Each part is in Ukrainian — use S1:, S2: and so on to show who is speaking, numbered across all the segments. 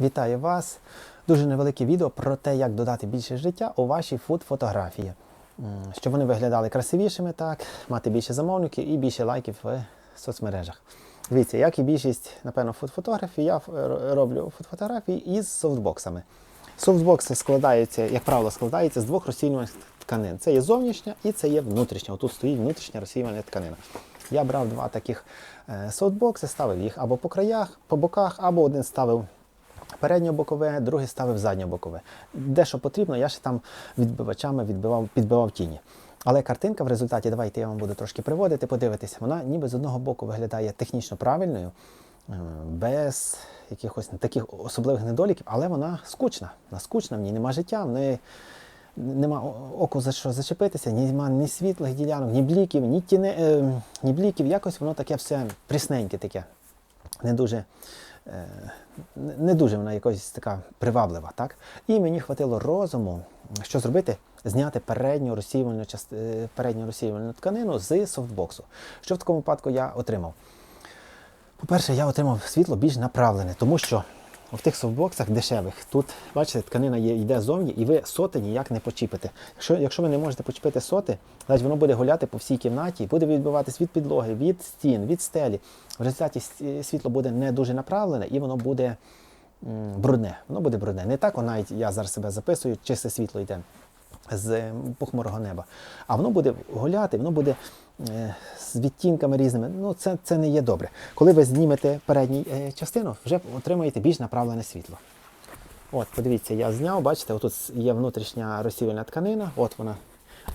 S1: Вітаю вас! Дуже невелике відео про те, як додати більше життя у ваші фуд-фотографії. Щоб вони виглядали красивішими, так, мати більше замовників і більше лайків в соцмережах. Дивіться, як і більшість, напевно, фуд-фотографій, я роблю фуд-фотографії із софтбоксами. Софтбокси складаються, як правило, складаються з двох розсіювальних тканин. Це є зовнішня і це є внутрішня. Отут стоїть внутрішня розсіювальна тканина. Я брав два таких е, софтбокси, ставив їх або по краях, по боках, або один ставив передньо-бокове, другий ставив задньо-бокове. Де що потрібно, я ще там відбивачами відбивав, підбивав тіні. Але картинка в результаті, давайте я вам буду трошки приводити, подивитися, вона ніби з одного боку виглядає технічно правильною, е, без якихось таких особливих недоліків, але вона скучна. Вона скучна, в ній нема життя, в неї нема оку за що зачепитися, нема ні світлих ділянок, ні бліків, ні, тіне, е, ні бліків. Якось воно таке все прісненьке таке. Не дуже, не- не дуже вона якось така приваблива. Так? І мені хватило розуму, що зробити? Зняти передню розсіювальну, част- е, передню розсіювальну тканину з софтбоксу. Що в такому випадку я отримав? По-перше, я отримав світло більш направлене, тому що в тих софтбоксах дешевих тут, бачите, тканина є, йде зовні, і ви соти ніяк не почіпите. Якщо, якщо ви не можете почепити соти, значить воно буде гуляти по всій кімнаті, буде відбиватись від підлоги, від стін, від стелі. В результаті світло буде не дуже направлене і воно буде м, брудне. Воно буде брудне. Не так, навіть я зараз себе записую, чисте світло йде з похмурого неба. А воно буде гуляти, воно буде е, з відтінками різними. Ну, це, це не є добре. Коли ви знімете передню е, частину, вже отримаєте більш направлене світло. От, подивіться, я зняв, бачите, отут є внутрішня розсіювальна тканина, от вона.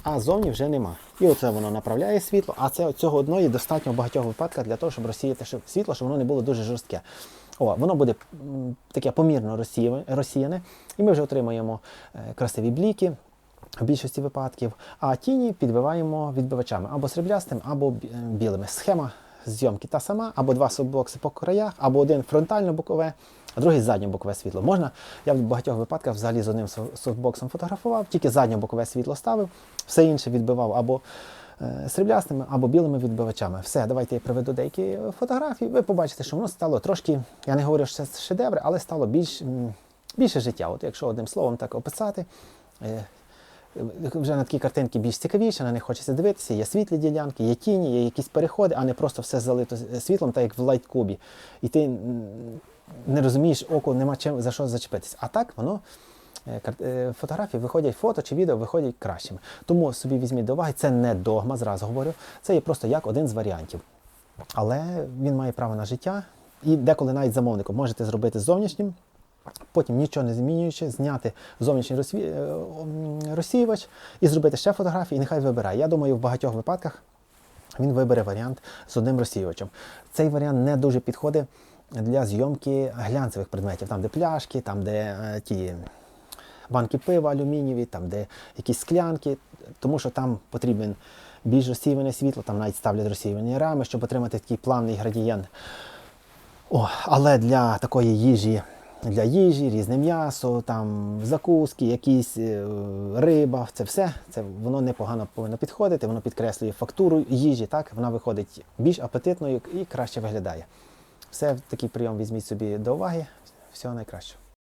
S1: А зовні вже нема. І оце воно направляє світло, а це цього одної достатньо в багатьох випадках для того, щоб розсіяти світло, щоб воно не було дуже жорстке. О, воно буде таке помірно розсіяне, розсіяне, і ми вже отримаємо е, красиві бліки в більшості випадків, а тіні підбиваємо відбивачами або сріблястим, або е, білими. Схема зйомки та сама, або два софтбокси по краях, або один фронтально-бокове, а другий задньо-бокове світло. Можна, я в багатьох випадках взагалі з одним соф- софтбоксом фотографував, тільки задньо-бокове світло ставив, все інше відбивав або е, сріблястими, або білими відбивачами. Все, давайте я приведу деякі е, фотографії. Ви побачите, що воно стало трошки, я не говорю, що це шедевр, але стало більш, більше життя. От якщо одним словом так описати. Е, вже на такі картинки більш цікавіше, на них хочеться дивитися. Є світлі ділянки, є тіні, є якісь переходи, а не просто все залито світлом, так як в лайткубі. І ти не розумієш, око нема чим за що зачепитися. А так воно. е, е, Фотографії виходять, фото чи відео виходять кращими. Тому собі візьміть до уваги, це не догма, зразу говорю. Це є просто як один з варіантів. Але він має право на життя. І деколи навіть замовником можете зробити зовнішнім, Потім нічого не змінюючи, зняти зовнішній розсві... е, розсіювач і зробити ще фотографії, і нехай вибирає. Я думаю, в багатьох випадках він вибере варіант з одним розсіювачем. Цей варіант не дуже підходить для зйомки глянцевих предметів, там, де пляшки, там, де е, ті банки пива алюмінієві, там, де якісь склянки, тому що там потрібен більш розсіюване світло, там навіть ставлять розсіювані рами, щоб отримати такий плавний градієнт. О, але для такої їжі, для їжі, різне м'ясо, там закуски, якісь е, риба, це все, це воно непогано повинно підходити, воно підкреслює фактуру їжі, так вона виходить більш апетитною і краще виглядає. Все такий прийом візьміть собі до уваги. Всього найкращого.